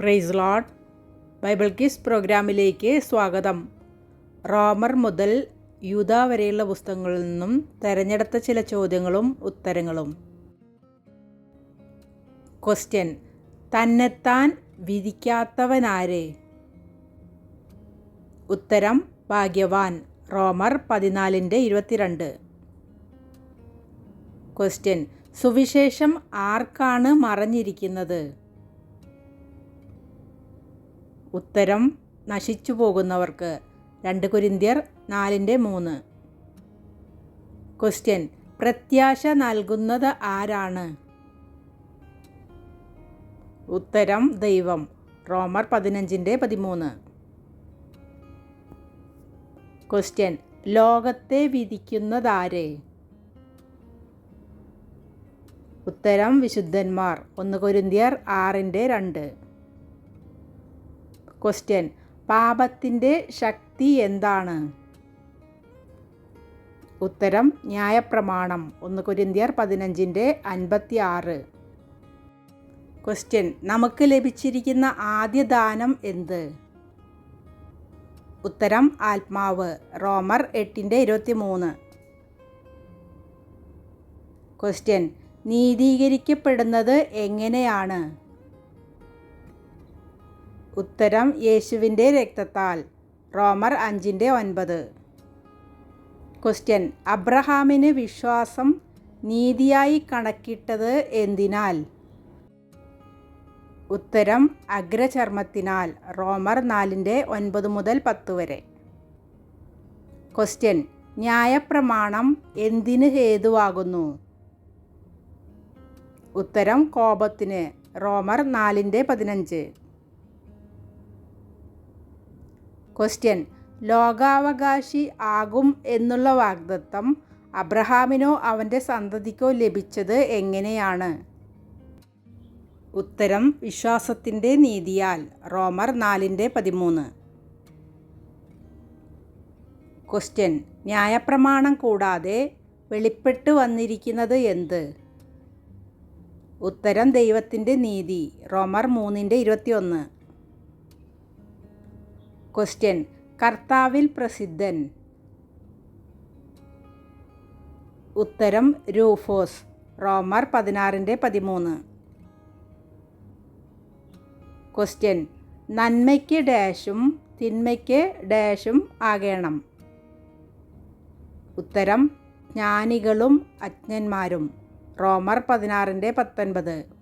Price load. Bible kiss പ്രോഗ്രാമിലേക്ക് സ്വാഗതം. റോമർ മുതൽ യൂത വരെയുള്ള പുസ്തകങ്ങളിൽ നിന്നും തിരഞ്ഞെടുത്ത ചില ചോദ്യങ്ങളും ഉത്തരങ്ങളും. ക്വസ്റ്റ്യൻ തന്നെത്താൻ വിധിക്കാത്തവനാര്? ഉത്തരം ഭാഗ്യവാൻ. റോമർ പതിനാലിന്റെ ഇരുപത്തിരണ്ട്. ക്വസ്റ്റ്യൻ സുവിശേഷം ആർക്കാണ് മറഞ്ഞിരിക്കുന്നത്? ഉത്തരം നശിച്ചു പോകുന്നവർക്ക് രണ്ട് കുരിന്തിയർ നാലിന്റെ മൂന്ന്. ക്വസ്റ്റ്യൻ പ്രത്യാശ നൽകുന്നത് ആരാണ്? ഉത്തരം ദൈവം. റോമർ പതിനഞ്ചിന്റെ പതിമൂന്ന്. ക്വസ്റ്റ്യൻ ലോകത്തെ വിധിക്കുന്നതാരേ? ഉത്തരം വിശുദ്ധന്മാർ. ഒന്ന് കൊരിന്തിയർ ആറിന്റെ രണ്ട്. ക്വസ്റ്റ്യൻ പാപത്തിന്റെ ശക്തി എന്താണ്? ഉത്തരം ന്യായപ്രമാണം. ഒന്ന് കുരിന്തിയർ പതിനഞ്ചിന്റെ അൻപത്തി ആറ് ക്വസ്റ്റ്യൻ നമുക്ക് ലഭിച്ചിരിക്കുന്ന ആദ്യ ദാനം എന്ത്? ഉത്തരം ആത്മാവ്. റോമർ എട്ടിന്റെ ഇരുപത്തി മൂന്ന് ക്വസ്റ്റ്യൻ നീതീകരിക്കപ്പെടുന്നത് എങ്ങനെയാണ്? ഉത്തരം യേശുവിന്റെ രക്തത്താൽ. റോമർ അഞ്ചിന്റെ ഒൻപത്. ക്വസ്റ്റ്യൻ അബ്രഹാമിന് വിശ്വാസം നീതിയായി കണക്കിട്ടത് എന്തിനാൽ? ഉത്തരം അഗ്രചർമ്മത്തിനാൽ. റോമർ നാലിന്റെ ഒൻപത് മുതൽ പത്ത് വരെ. ക്വസ്റ്റ്യൻ ന്യായപ്രമാണം എന്തിന് ഹേതുവാകുന്നു? ഉത്തരം കോപത്തിന്. റോമർ നാലിന്റെ പതിനഞ്ച്. ക്വസ്റ്റ്യൻ ലോകാവകാശി ആകും എന്നുള്ള വാഗ്ദത്തം അബ്രഹാമിനോ അവന്റെ സന്തതിക്കോ ലഭിച്ചത് എങ്ങനെയാണ്? ഉത്തരം വിശ്വാസത്തിന്റെ നീതിയാൽ റോമർ നാലിന്റെ പതിമൂന്ന്. ക്വസ്റ്റ്യൻ ന്യായപ്രമാണം കൂടാതെ വെളിപ്പെട്ട് വന്നിരിക്കുന്നത് എന്ത്? ഉത്തരം ദൈവത്തിന്റെ നീതി റോമർ മൂന്നിന്റെ ഇരുപത്തിയൊന്ന്. ക്വസ്റ്റ്യൻ കർത്താവിൽ പ്രസിദ്ധൻ. ഉത്തരം രൂഫോസ്. റോമർ പതിനാറിന്റെ പതിമൂന്ന്. ക്വസ്റ്റ്യൻ നന്മയ്ക്ക് ഡാഷും തിന്മയ്ക്ക് ഡാഷും ആകണം. ഉത്തരം ജ്ഞാനികളും അജ്ഞന്മാരും. റോമർ പതിനാറിന്റെ പത്തൊൻപത്.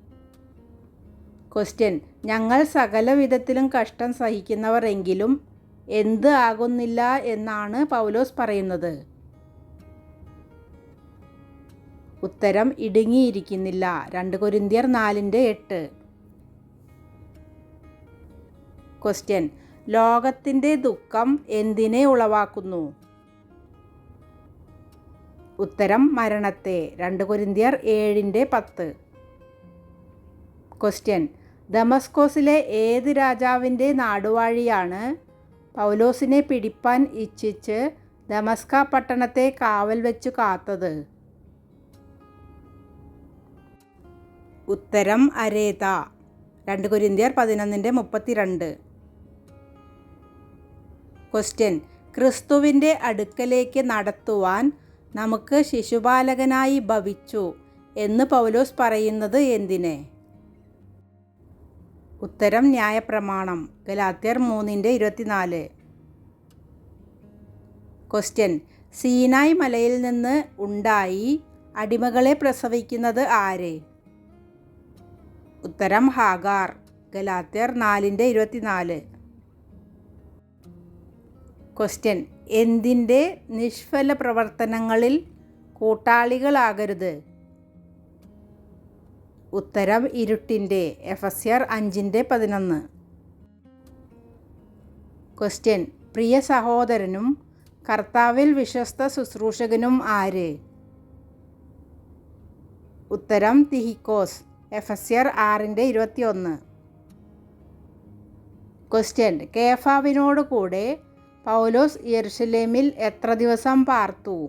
ക്വസ്റ്റ്യൻ ഞങ്ങൾ സകല വിധത്തിലും കഷ്ടം സഹിക്കുന്നവരെങ്കിലും എന്ത് ആകുന്നില്ല എന്നാണ് പൗലോസ് പറയുന്നത്. ഉത്തരം ഇടുങ്ങിയിരിക്കുന്നില്ല. രണ്ട് കൊരിന്തിയർ നാലിന്റെ എട്ട്. ക്വസ്റ്റ്യൻ ലോകത്തിന്റെ ദുഃഖം എന്തിനെ ഉളവാക്കുന്നു? ഉത്തരം മരണത്തെ. രണ്ട് കൊരിന്തിയർ ഏഴിന്റെ പത്ത്. ക്വസ്റ്റ്യൻ ദമസ്കോസിലെ ഏത് രാജാവിന്റെ നാടുവാഴിയാണ് പൗലോസിനെ പിടിപ്പാൻ ഇച്ഛിച്ച് ദമസ്ക പട്ടണത്തെ കാവൽ വെച്ചു കാത്തത്? ഉത്തരം അരേത. രണ്ട് കുരിന്തിയർ പതിനൊന്നിന്റെ മുപ്പത്തിരണ്ട്. ക്വസ്റ്റ്യൻ ക്രിസ്തുവിന്റെ അടുക്കലേക്ക് നടത്തുവാൻ നമുക്ക് ശിശുപാലകനായി ഭവിച്ചു എന്ന് പൗലോസ് പറയുന്നത് എന്തിനെ? ഉത്തരം ന്യായപ്രമാണം. ഗലാത്യർ മൂന്നിന്റെ ഇരുപത്തിനാല്. ക്വസ്റ്റ്യൻ. സീനായ് മലയിൽ നിന്ന് ഉണ്ടായി അടിമകളെ പ്രസവിക്കുന്നത് ആര്? ഉത്തരം ഹാഗാർ. ഗലാത്യർ നാലിന്റെ ഇരുപത്തിനാല്. ക്വസ്റ്റ്യൻ. എന്തിന്റെ നിഷ്ഫല പ്രവർത്തനങ്ങളിൽ കൂട്ടാളികളാകരുത്? ഉത്തരം ഇരുട്ടിന്റെ എഫസ്യർ അഞ്ചിന്റെ പതിനൊന്ന്. ക്വസ്റ്റ്യൻ പ്രിയ സഹോദരനും കർത്താവിൽ വിശ്വസ്ത ശുശ്രൂഷകനും ആര്? ഉത്തരം തിഹിക്കോസ് എഫസ്യർ ആറിന്റെ ഇരുപത്തിയൊന്ന്. ക്വസ്റ്റ്യൻ കേഫാവിനോട് കൂടെ പൗലോസ് യെർഷലേമിൽ എത്ര ദിവസം പാർത്തു?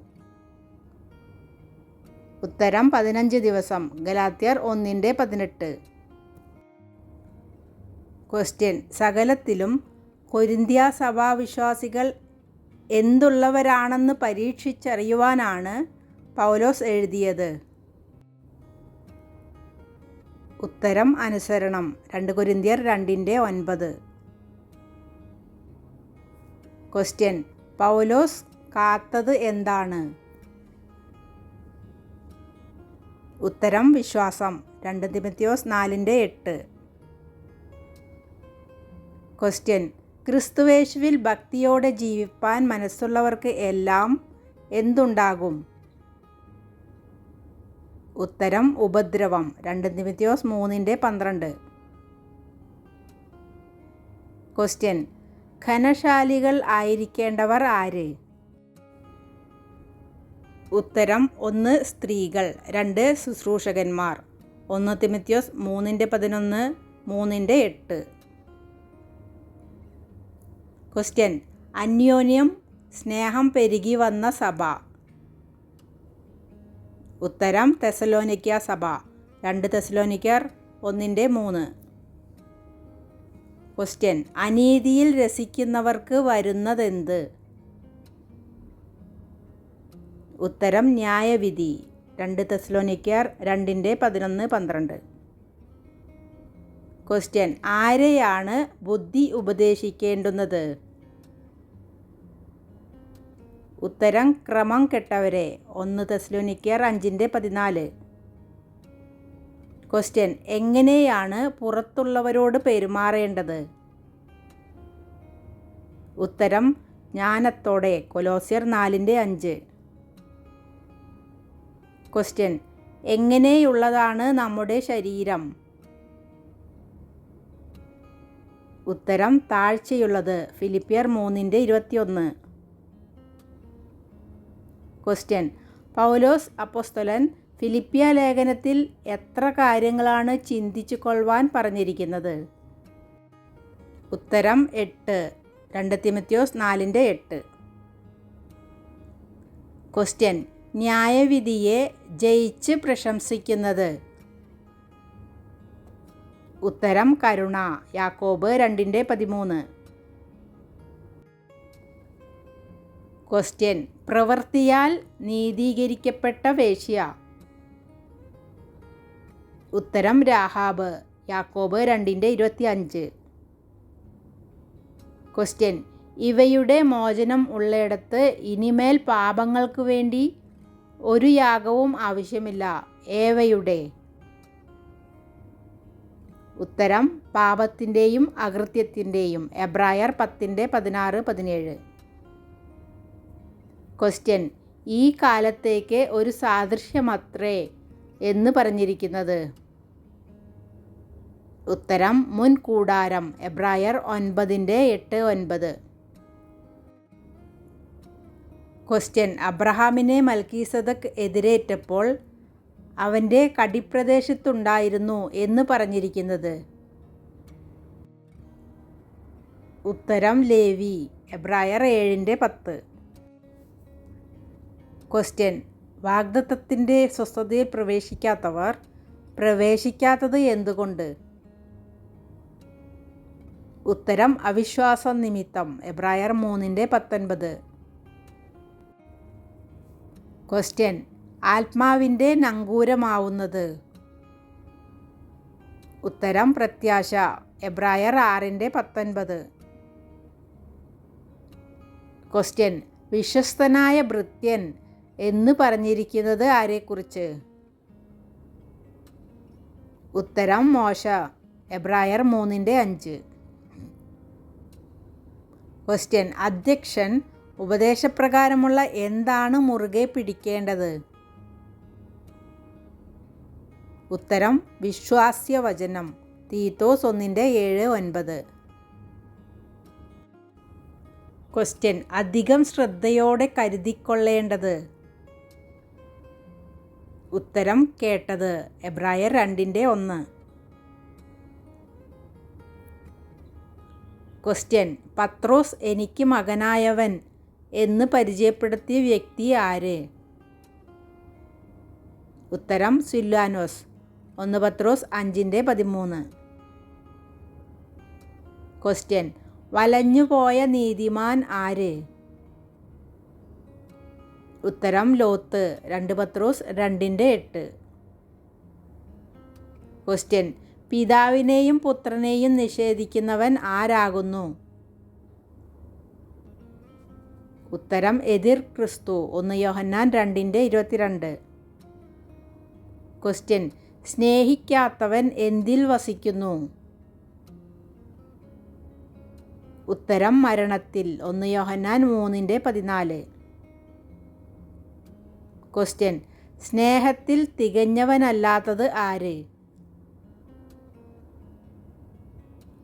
ഉത്തരം പതിനഞ്ച് ദിവസം. ഗലാത്യർ ഒന്നിന്റെ പതിനെട്ട്. ക്വസ്റ്റ്യൻ സകലത്തിലും കൊരിന്ത്യ സഭാവിശ്വാസികൾ എന്തുള്ളവരാണെന്ന് പരീക്ഷിച്ചറിയുവാനാണ് പൗലോസ് എഴുതിയത്. ഉത്തരം അനുസരണം. രണ്ട് കൊരിന്ത്യർ രണ്ടിന്റെ ഒൻപത്. ക്വസ്റ്റ്യൻ പൗലോസ് കാത്തത് എന്താണ്? ഉത്തരം വിശ്വാസം. രണ്ട് തിമത്യോസ് നാലിന്റെ എട്ട്. ക്വസ്റ്റ്യൻ ക്രിസ്തുവേശുവിൽ ഭക്തിയോടെ ജീവിപ്പാൻ മനസ്സുള്ളവർക്ക് എല്ലാം എന്തുണ്ടാകും? ഉത്തരം ഉപദ്രവം. രണ്ട് തിമത്യോസ് മൂന്നിന്റെ പന്ത്രണ്ട്. ക്വസ്റ്റ്യൻ ഘനശാലികൾ ആയിരിക്കേണ്ടവർ ആര്? ഉത്തരം ഒന്ന് സ്ത്രീകൾ രണ്ട് ശുശ്രൂഷകന്മാർ. ഒന്ന് തിമിത്യോസ് മൂന്നിന്റെ പതിനൊന്ന് മൂന്നിന്റെ എട്ട്. ക്വസ്റ്റ്യൻ അന്യോന്യം സ്നേഹം പെരുകി വന്ന സഭ. ഉത്തരം തെസലോനിക്ക സഭ. രണ്ട് തെസലോനിക്കർ ഒന്നിന്റെ മൂന്ന്. ക്വസ്റ്റ്യൻ അനീതിയിൽ രസിക്കുന്നവർക്ക് വരുന്നതെന്ത്? ഉത്തരം ന്യായവിധി. രണ്ട് തെസ്ലോനിക്കാർ രണ്ടിന്റെ പതിനൊന്ന് പന്ത്രണ്ട്. ക്വസ്റ്റ്യൻ ആരെയാണ് ബുദ്ധി ഉപദേശിക്കേണ്ടുന്നത്? ഉത്തരം ക്രമം കെട്ടവരെ. ഒന്ന് തെസ്ലോനിക്കർ അഞ്ചിന്റെ പതിനാല്. ക്വസ്റ്റ്യൻ എങ്ങനെയാണ് പുറത്തുള്ളവരോട് പെരുമാറേണ്ടത്? ഉത്തരം ജ്ഞാനത്തോടെ. കൊലോസിയർ നാലിന്റെ അഞ്ച്. ക്വസ്റ്റ്യൻ എങ്ങനെയുള്ളതാണ് നമ്മുടെ ശരീരം? ഉത്തരം താഴ്ചയുള്ളത്. ഫിലിപ്പിയർ മൂന്നിന്റെ ഇരുപത്തിയൊന്ന്. ക്വസ്റ്റ്യൻ പൗലോസ് അപ്പോസ്തലൻ ഫിലിപ്പിയ ലേഖനത്തിൽ എത്ര കാര്യങ്ങളാണ് ചിന്തിച്ചു കൊള്ളുവാൻ പറഞ്ഞിരിക്കുന്നത്? ഉത്തരം എട്ട്. രണ്ട് നാലിന്റെ എട്ട്. ക്വസ്റ്റ്യൻ ന്യായവിധിയെ ജയിച്ച് പ്രശംസിക്കുന്നത്. ഉത്തരം കരുണ യാക്കോബ് രണ്ടിന്റെ പതിമൂന്ന്. ക്വസ്റ്റ്യൻ പ്രവൃത്തിയാൽ നീതീകരിക്കപ്പെട്ട വേശ്യ. ഉത്തരം രാഹാബ് യാക്കോബ് രണ്ടിന്റെ ഇരുപത്തി അഞ്ച് ക്വസ്റ്റ്യൻ ഇവയുടെ മോചനം ഉള്ളിടത്ത് ഇനിമേൽ പാപങ്ങൾക്ക് വേണ്ടി ഒരു യാഗവും ആവശ്യമില്ല. ഏവയുടെ ഉത്തരം പാപത്തിന്റെയും അകൃത്യത്തിന്റെയും. എബ്രായർ പത്തിന്റെ പതിനാറ് പതിനേഴ്. ക്വസ്റ്റ്യൻ ഈ കാലത്തേക്ക് ഒരു സാദൃശ്യമത്രേ എന്ന് പറഞ്ഞിരിക്കുന്നത്? ഉത്തരം മുൻകൂടാരം. എബ്രായർ ഒൻപതിന്റെ എട്ട് ഒൻപത്. ക്വസ്റ്റ്യൻ. അബ്രഹാമിനെ മൽക്കീസദക്ക് എതിരേറ്റപ്പോൾ അവന്റെ കടിപ്രദേശത്തുണ്ടായിരുന്നു എന്ന് പറഞ്ഞിരിക്കുന്നത്. ഉത്തരം ലേവി എബ്രായർ ഏഴിന്റെ പത്ത്. ക്വസ്റ്റ്യൻ. വാഗ്ദത്തത്തിന്റെ സ്വസ്ഥതയിൽ പ്രവേശിക്കാത്തവർ പ്രവേശിക്കാത്തത് എന്തുകൊണ്ട്? ഉത്തരം അവിശ്വാസം നിമിത്തം എബ്രായർ മൂന്നിന്റെ പത്തൊൻപത്. ക്വസ്റ്റ്യൻ ആത്മാവിന്റെ നങ്കൂരമാവുന്നത്. ഉത്തരം പ്രത്യാശ എബ്രായർ ആറിന്റെ പത്തൊൻപത്. ക്വസ്റ്റ്യൻ വിശ്വസ്തനായ ഭൃത്യൻ എന്ന് പറഞ്ഞിരിക്കുന്നത് ആരെക്കുറിച്ച്? ഉത്തരം മോശ എബ്രായർ മൂന്നിന്റെ അഞ്ച്. ക്വസ്റ്റ്യൻ അധ്യക്ഷൻ ഉപദേശപ്രകാരമുള്ള എന്താണ് മുറുകെ പിടിക്കേണ്ടത്? ഉത്തരം വിശ്വാസ്യ വചനം തീത്തോസ് ഒന്നിന്റെ ഏഴ് ഒൻപത്. ക്വസ്റ്റ്യൻ അധികം ശ്രദ്ധയോടെ കരുതിക്കൊള്ളേണ്ടത്? ഉത്തരം കേട്ടത് എബ്രായർ രണ്ടിന്റെ ഒന്ന്. ക്വസ്റ്റ്യൻ പത്രോസ് എനിക്ക് മകനായവൻ എന്ന് പരിചയപ്പെടുത്തിയ വ്യക്തി ആര്? ഉത്തരം സില്ലാനോസ് ഒന്ന് പത്രോസ് അഞ്ചിന്റെ പതിമൂന്ന്. ക്വസ്റ്റ്യൻ വലഞ്ഞുപോയ നീതിമാൻ ആര്? ഉത്തരം ലോത്ത്. രണ്ട് പത്രോസ് രണ്ടിന്റെ എട്ട്. ക്വസ്റ്റ്യൻ പിതാവിനെയും പുത്രനെയും നിഷേധിക്കുന്നവൻ ആരാകുന്നു? ഉത്തരം എതിർ ക്രിസ്തു ഒന്ന് യോഹന്നാൻ രണ്ടിന്റെ ഇരുപത്തിരണ്ട്. ക്വസ്റ്റ്യൻ സ്നേഹിക്കാത്തവൻ എന്തിൽ വസിക്കുന്നു? ഉത്തരം മരണത്തിൽ ഒന്ന് യോഹന്നാൻ മൂന്നിന്റെ പതിനാല്. ക്വസ്റ്റ്യൻ സ്നേഹത്തിൽ തികഞ്ഞവനല്ലാത്തത് ആര്?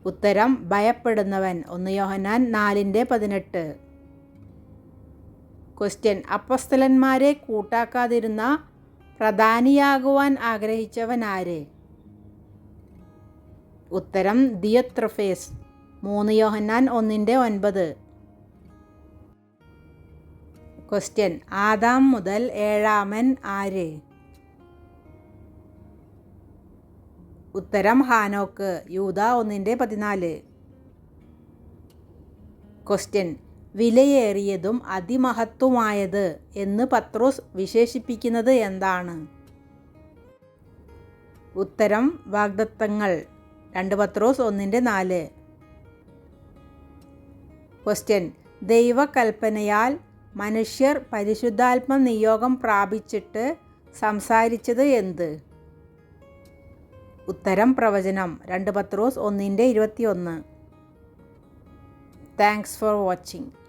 ഉത്തരം ഭയപ്പെടുന്നവൻ ഒന്ന് യോഹന്നാൻ നാലിന്റെ പതിനെട്ട്. ക്വസ്റ്റ്യൻ. അപ്പസ്തലന്മാരെ കൂട്ടാക്കാതിരുന്ന പ്രധാനിയാകുവാൻ ആഗ്രഹിച്ചവനാരെ ഉത്തരം ദിയത്രഫേസ്. മൂന്ന് യോഹന്നാൻ ഒന്നിന്റെ ഒൻപത്. ക്വസ്റ്റ്യൻ ആദാം മുതൽ ഏഴാമൻ ആര്? ഉത്തരം ഹാനോക്ക്. യൂത ഒന്നിന്റെ പതിനാല്. ക്വസ്റ്റ്യൻ വിലയേറിയതും അതിമഹത്വമായത് എന്ന് പത്രോസ് വിശേഷിപ്പിക്കുന്നത് എന്താണ്? ഉത്തരം വാഗ്ദത്തങ്ങൾ. രണ്ട് പത്രോസ് ഒന്നിന്റെ നാല്. ക്വസ്റ്റ്യൻ ദൈവകൽപ്പനയാൽ മനുഷ്യർ പരിശുദ്ധാത്മ നിയോഗം പ്രാപിച്ചിട്ട് സംസാരിച്ചത് എന്ത്? ഉത്തരം പ്രവചനം. രണ്ട് പത്രോസ് ഒന്നിന്റെ ഇരുപത്തിയൊന്ന്. Thanks for watching